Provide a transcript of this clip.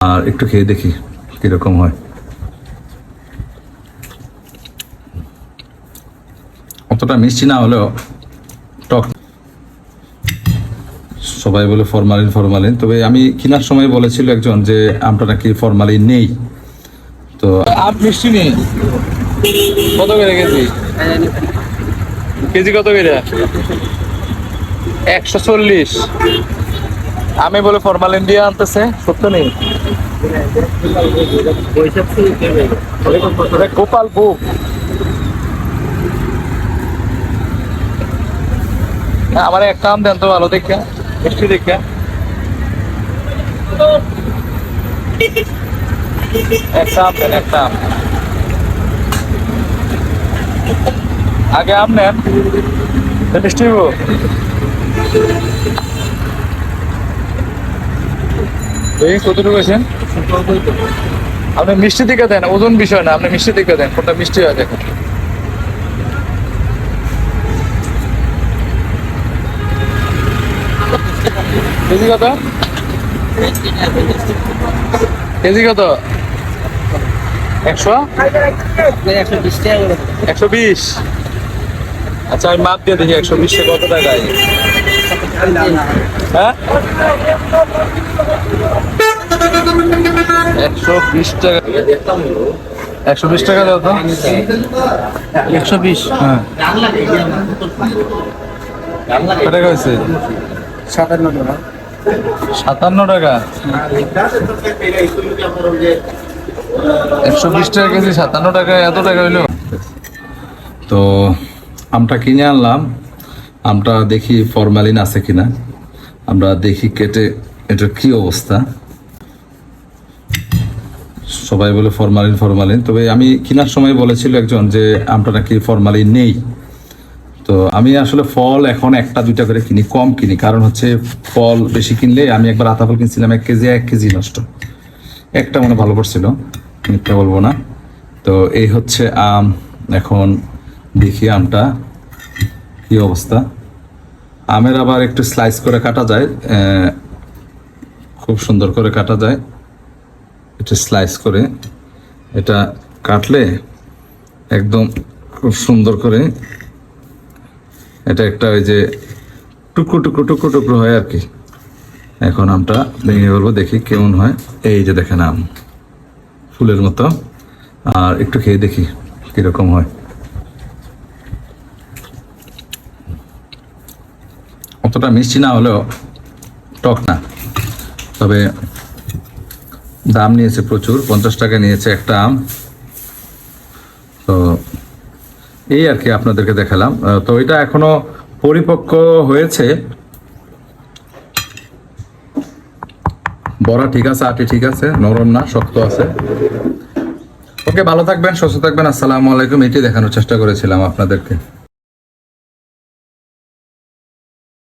আর একটু খেয়ে দেখি কীরকম হয়। অতটা মিষ্টি না হলেও টক। সবাই বলে ফরমালিন ফরমালিন। তবে আমি কেনার সময় বলেছিল একজন যে আমটা নাকি ফরমালিন নেই। তো আপ মিষ্টি নেই। কত করে কেজি? কেজি কত করে? একশো চল্লিশ। আমি বলে ফরমালিন দিয়ে আনতেছে, সত্য নেই? গোপাল বুক। আমার একটা আম দেন তো ভালো দেখে, মিষ্টি দেখে। একটা আম দেন একটা আম আগে আম নেন। মিষ্টি হব আছেন আপনি মিষ্টি দিকে দেন, ওজন বিষয় না, আপনি মিষ্টি দিকে দেন, কোনটা মিষ্টি হয় দেখেন। কেজি কত? কেজি কত? একশো? একশো বিশ। আচ্ছা আমি মাপ দিয়ে দেখি, একশো বিশে কত টাকায়? হ্যাঁ? একশো বিশ টাকা। একশো বিশ টাকা দাও তো। একশো বিশ। হ্যাঁ। টাকা হয়েছে? সাতান্ন টাকা। সাতান্ন টাকা? একশো বিশ টাকা কেজি সাতান্ন টাকা এত টাকা হইল। তো আমটা কিনে আনলাম। আমটা দেখি ফরমালিন আছে কিনা। আমরা দেখি কেটে এটার কি অবস্থা। সবাই বলে ফরমালিন ফরমালিন তবে আমি কেনার সময় বলেছিল একজন যে আমটা নাকি ফরমালিন নেই। তো আমি আসলে ফল এখন একটা, দুইটা করে কিনি, কম কিনি। কারণ হচ্ছে ফল বেশি কিনলে আমি একবার আতা ফল কিনছিলাম, এক কেজি এক কেজি নষ্ট। একটা মনে ভালো করছিল মিথ্যা বলব না। তো এই হচ্ছে আম। এখন দেখি আমটা কি অবস্থা। আমের আবার একটু স্লাইস করে কাটা যায় খুব সুন্দর করে কাটা যায়। এটা স্লাইস করে এটা কাটলে একদম খুব সুন্দর করে এটা একটা ওই যে টুকরো টুকরো টুকরো টুকরো হয় আর কি। এখন আমটা ভেঙে বলব দেখি কেমন হয়। এই যে দেখেন আম, ফুলের মতো। আর একটু খেয়ে দেখি কীরকম হয়। অতটা মিষ্টি না হলেও টক না। তবে দাম নিয়েছে প্রচুর, পঞ্চাশ টাকা নিয়েছে একটা আম। তো এই আর কি আপনাদেরকে দেখালাম। তো এটা এখনও পরিপক্ক হয়েছে। বড়া ঠিক আছে, আটি ঠিক আছে, নরম না, শক্ত আছে। ওকে, ভালো থাকবেন, সুস্থ থাকবেন, আসসালামু আলাইকুম। এটি দেখানোর চেষ্টা করেছিলাম আপনাদেরকে।